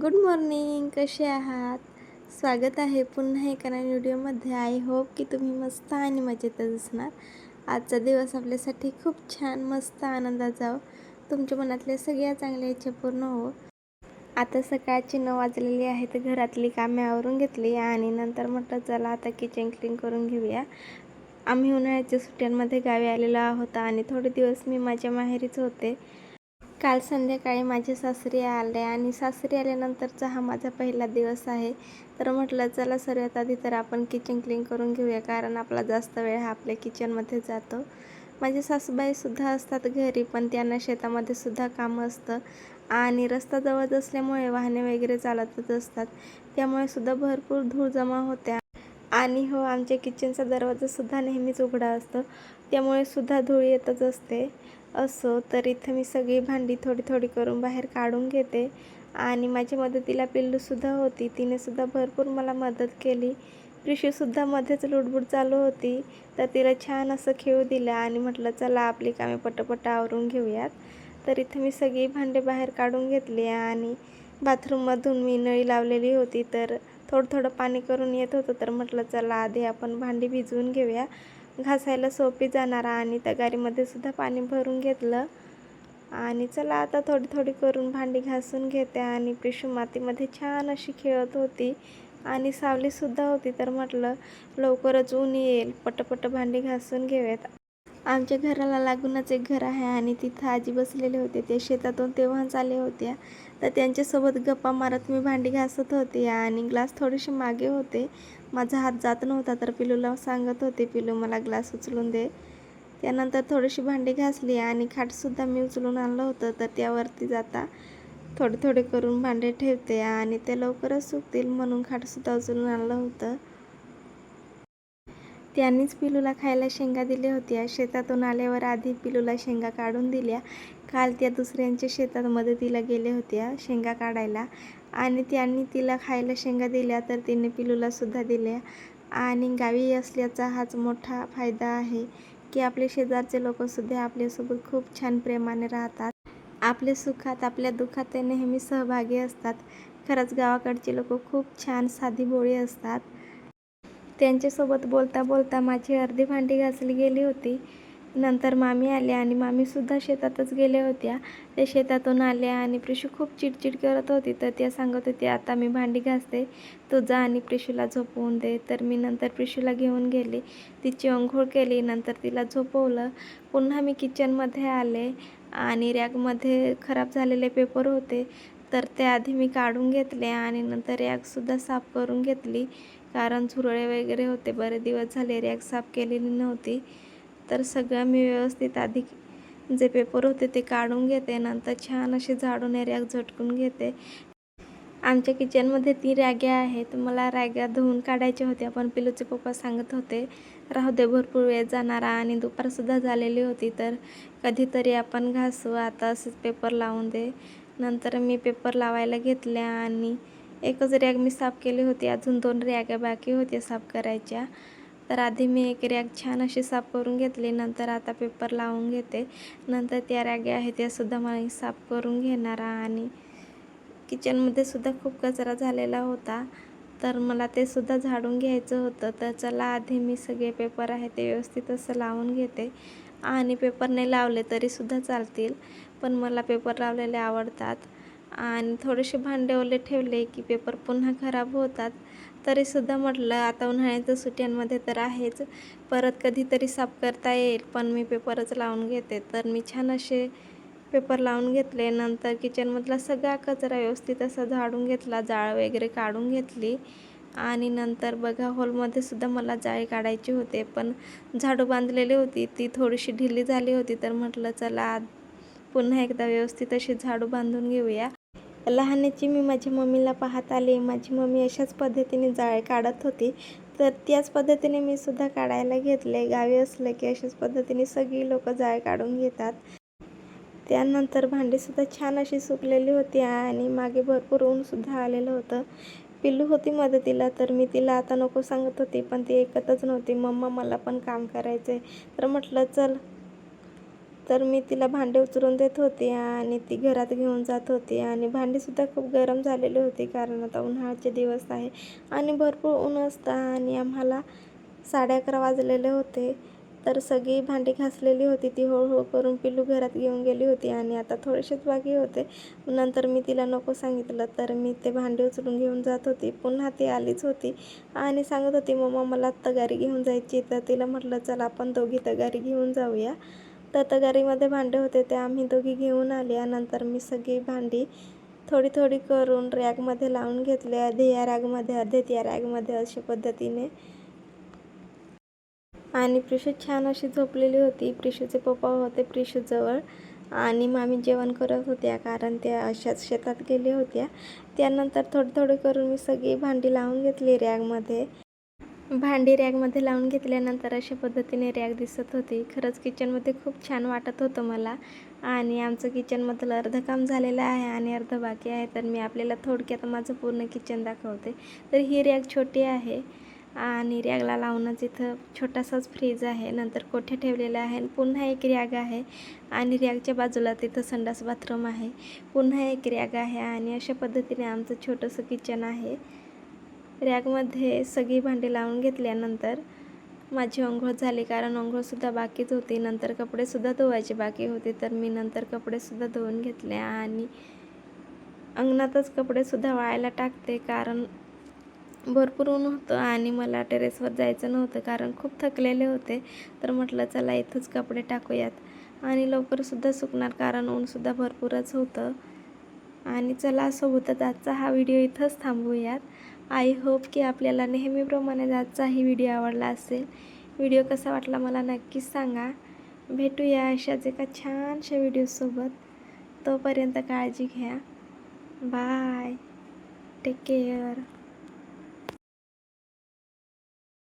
Good morning कसे आहात? स्वागत आहे पुन्हा एका नवीन व्हिडिओमध्ये. आय होप की तुम्ही मस्त आणि मजेतच असणार आजचा दिवस आपल्यासाठी खूप छान मस्त आनंदात जावं हो. तुमच्या मनातल्या सगळ्या चांगल्या इच्छा पूर्ण हो. आता सकाळची नऊ वाजलेली आहे तर घरातली कामे आवरून घेतली आणि नंतर म्हटलं चला आता किचन क्लीन करून घेऊया. आम्ही उन्हाळ्याच्या सुट्ट्यांमध्ये गावी आलेलो आहोत आणि थोडे दिवस मी माझ्या माहेरीच होते. काल संध्याकाळी माझे सासरी आले आणि सासरी आल्यानंतरचा हा माझा पहिला दिवस आहे. तर म्हटलं चला सर्वात आधी तर आपण किचन क्लीन करून घेऊया कारण आपला जास्त वेळ हा आपल्या किचनमध्ये जातो. माझे सासूबाईसुद्धा असतात घरी पण त्यांना शेतामध्ये सुद्धा कामं असतं आणि रस्ता जवळ असल्यामुळे वाहने वगैरे चालतच असतात. त्यामुळे सुद्धा भरपूर धूळ जमा होत्या आणि हो आमच्या किचनचा दरवाजासुद्धा नेहमीच उघडा असतो. त्यामुळे सुद्धा धूळ येतच असते. असो तर इथं मी सगळी भांडी थोडी थोडी करून बाहेर काढून घेते. आणि माझ्या मदतीला पिल्लूसुद्धा होती. तिनेसुद्धा भरपूर मला मदत केली. प्रिशूसुद्धा मध्येच लुडबुड चालू होती. तर तिला छान असं खेळू दिलं आणि म्हटलं चला आपली कामे पटपट आवरून घेऊयात. तर इथं मी सगळी भांडे बाहेर काढून घेतली आणि बाथरूममधून मी नळी लावलेली होती. तर थोडं थोडं पाणी करून येत होतं. तर म्हटलं चला आधी आपण भांडी भिजवून घेऊया. घासायला सोपी जाणार आणि त्या सुद्धा पाणी भरून घेतलं. आणि चला आता थोडी थोडी करून भांडी घासून घेते आणि पिशू मातीमध्ये छान अशी खेळत होती आणि सावलीसुद्धा होती तर म्हटलं लवकरच ऊन येईल पटपट भांडी घासून घेऊयात. आमच्या घराला लागूनच एक घर आहे आणि तिथं आजी बसलेले होते. ते शेतातून तेव्हाच आले होत्या. तर त्यांच्यासोबत गप्पा मारत मी भांडी घासत होते आणि ग्लास थोडेसे मागे होते. माझा हात जात नव्हता तर पिलूला सांगत होते पिलू मला ग्लास उचलून दे. त्यानंतर थोडीशी भांडी घासली आणि खाटसुद्धा मी उचलून आणलं होतं तर त्यावरती जाता थोडे थोडे करून भांडे ठेवते आणि ते लवकरच सुकतील म्हणून खाटसुद्धा उचलून आणलं होतं. त्यांनीच पिलूला खायला शेंगा दिल्या होत्या. शेतातून आल्यावर आधी पिलूला शेंगा काढून दिल्या. काल त्या दुसऱ्यांच्या शेतात मदतीला गेल्या होत्या शेंगा काढायला. आणि त्यांनी तिला खायला शेंगा दिल्या तर तिने पिलूलासुद्धा दिल्या. आणि गावी असल्याचा हाच मोठा फायदा आहे की आपले शेजारचे लोकसुद्धा आपल्यासोबत खूप छान प्रेमाने राहतात. आपल्या सुखात आपल्या दुःखात ते नेहमी सहभागी असतात. खरंच गावाकडचे लोक खूप छान साधी बोळी असतात. त्यांच्यासोबत बोलता बोलता माझी अर्धी भांडी घासली गेली होती. नंतर मामी आल्या आणि मामीसुद्धा शेतातच गेल्या होत्या. त्या शेतातून आल्या आणि प्रिशू खूप चिडचिड करत होती. तर त्या सांगत होती आता मी भांडी घासते. तू जा आणि प्रिशूला झोपवून दे. तर मी नंतर प्रिशूला घेऊन गेले. तिची अंघोळ केली. नंतर तिला झोपवलं. पुन्हा मी किचनमध्ये आले आणि रॅकमध्ये खराब झालेले पेपर होते. तर ते आधी मी काढून घेतले आणि नंतर रॅकसुद्धा साफ करून घेतली. कारण झुरळे वगैरे होते बरे दिवस झाले रॅक साफ केलेली नव्हती. तर सगळं मी व्यवस्थित आधी जे पेपर होते ते काढून घेते नंतर छान असे झाडून रॅक झटकून घेते. आमच्या किचनमध्ये ती रॅग्या आहेत मला रॅग्या धुवून काढायच्या होत्या पण पिलूचे पप्पा सांगत होते राहू दे भरपूर वेळ जाणारा आणि दुपारसुद्धा झालेली होती तर कधीतरी आपण घासू आता असंच पेपर लावून दे. नंतर मी पेपर लावायला घेतल्या आणि एकच रॅग मी साफ केली होती अजून दोन रॅगा बाकी होत्या साफ करायच्या. तर आधी मी एक रॅग छान अशी साफ करून घेतली नंतर आता पेपर लावून घेते. नंतर त्या रॅग्या आहेत त्यासुद्धा मला साफ करून घेणार आणि किचनमध्ये सुद्धा खूप कचरा झालेला होता तर मला ते सुद्धा झाडून घ्यायचं होतं. तर चला आधी मी सगळे पेपर आहे ते व्यवस्थित असं लावून घेते. आणि पेपर नाही लावले तरीसुद्धा चालतील पण मला पेपर लावलेले आवडतात. आणि थोडेसे भांडे ओले ठेवले की पेपर पुन्हा खराब होतात. तरीसुद्धा म्हटलं आता उन्हाळ्याच्या सुट्ट्यांमध्ये तर आहेच. परत कधीतरी साफ करता येईल पण मी पेपरच लावून घेते. तर मी छान असे पेपर लावून घेतले. नंतर किचनमधला सगळा कचरा व्यवस्थित असा झाडून घेतला जाळ वगैरे काढून घेतली. आणि नंतर बघा हॉलमध्ये सुद्धा मला जाळी काढायची होते पण झाडू बांधलेली होती. ती थोडीशी ढिली झाली होती तर म्हटलं चला पुन्हा एकदा व्यवस्थित अशी झाडू बांधून घेऊया. लहानाची मी माझ्या मम्मीला पाहत आले. माझी मम्मी अशाच पद्धतीने जाळे काढत होती. तर त्याच पद्धतीने मी सुद्धा काढायला घेतले. गावी असलं की अशाच पद्धतीने सगळी लोक जाळे काढून घेतात. त्यानंतर भांडीसुद्धा छान अशी सुकलेली होती आणि मागे भरपूर ऊनसुद्धा आलेलं होतं. पिल्लू होती मदतीला तर मी तिला आता नको सांगत होती पण ती ऐकतच नव्हती. मम्मा मला पण काम करायचं आहे तर म्हटलं चल तर मी तिला भांडे उचलून देत होते आणि ती घरात घेऊन जात होती. आणि भांडीसुद्धा खूप गरम झालेली होती कारण आता उन्हाळ्याचे दिवस आहे. आणि भरपूर ऊन असतं आणि आम्हाला साडे अकरा वाजलेले होते. तर सगळी भांडी घासलेली होती. ती हळूहळू करून पिल्लू घरात घेऊन गेली होती आणि आता थोडेसेच बाकी होते. नंतर मी तिला नको सांगितलं. तर मी ते भांडी उचलून घेऊन जात होती. पुन्हा ती आलीच होती आणि सांगत होती मम्मा मला तगारी घेऊन जायची तर तिला म्हटलं चल आपण दोघी तगारी घेऊन जाऊया. ततगारीमध्ये भांडे होते ते आम्ही दोघी घेऊन आल्या नंतर मी सगळी भांडी थोडी थोडी करून रॅकमध्ये लावून घेतले. अर्धे या रॅगमध्ये अर्धे त्या रॅगमध्ये अशा पद्धतीने. आणि प्रिशू छान अशी झोपलेली होती. प्रिशूचे पप्पा होते प्रिशूजवळ. आणि मामी जेवण करत होत्या कारण त्या अशाच शेतात गेल्या होत्या. त्यानंतर थोडं थोडं करून मी सगळी भांडी लावून घेतली रॅगमध्ये. भांडी रॅगमध्ये लावून घेतल्यानंतर अशा पद्धतीने रॅग दिसत होती. खरंच किचनमध्ये खूप छान वाटत होतं मला. आणि आमचं किचनमधलं अर्धं काम झालेलं आहे आणि अर्धं बाकी आहे तर मी आपल्याला थोडक्यात माझं पूर्ण किचन दाखवते. तर ही रॅग छोटी आहे आणि रॅगला लावूनच इथं छोटासाच फ्रीज आहे. नंतर कोठे ठेवलेला आहे? आणि पुन्हा एक रॅग आहे आणि रॅगच्या बाजूला तिथं संडास बाथरूम आहे. पुन्हा एक रॅग आहे आणि अशा पद्धतीने आमचं छोटंसं किचन आहे. रॅगमध्ये सगळी भांडी लावून घेतल्यानंतर माझी अंघोळ झाली कारण अंघोळसुद्धा बाकीच होती. नंतर कपडेसुद्धा धुवायचे बाकी होते तर मी नंतर कपडेसुद्धा धुवून घेतले आणि अंगणातच कपडेसुद्धा वाळायला टाकते कारण भरपूर ऊन होतं आणि मला टेरेसवर जायचं नव्हतं कारण खूप थकलेले होते. तर म्हटलं चला इथंच कपडे टाकूयात. आणि लवकरसुद्धा सुकणार कारण ऊनसुद्धा भरपूरच होतं. आणि चला असं होतं आजचा हा व्हिडिओ इथंच थांबूयात. आय होप की आपल्याला नेहमीप्रमाणे आजचाही व्हिडिओ आवडला असेल. व्हिडिओ कसा वाटला मला नक्कीच सांगा. भेटूया अशाच एका छानशा व्हिडिओसोबत तोपर्यंत काळजी घ्या. बाय. Take care.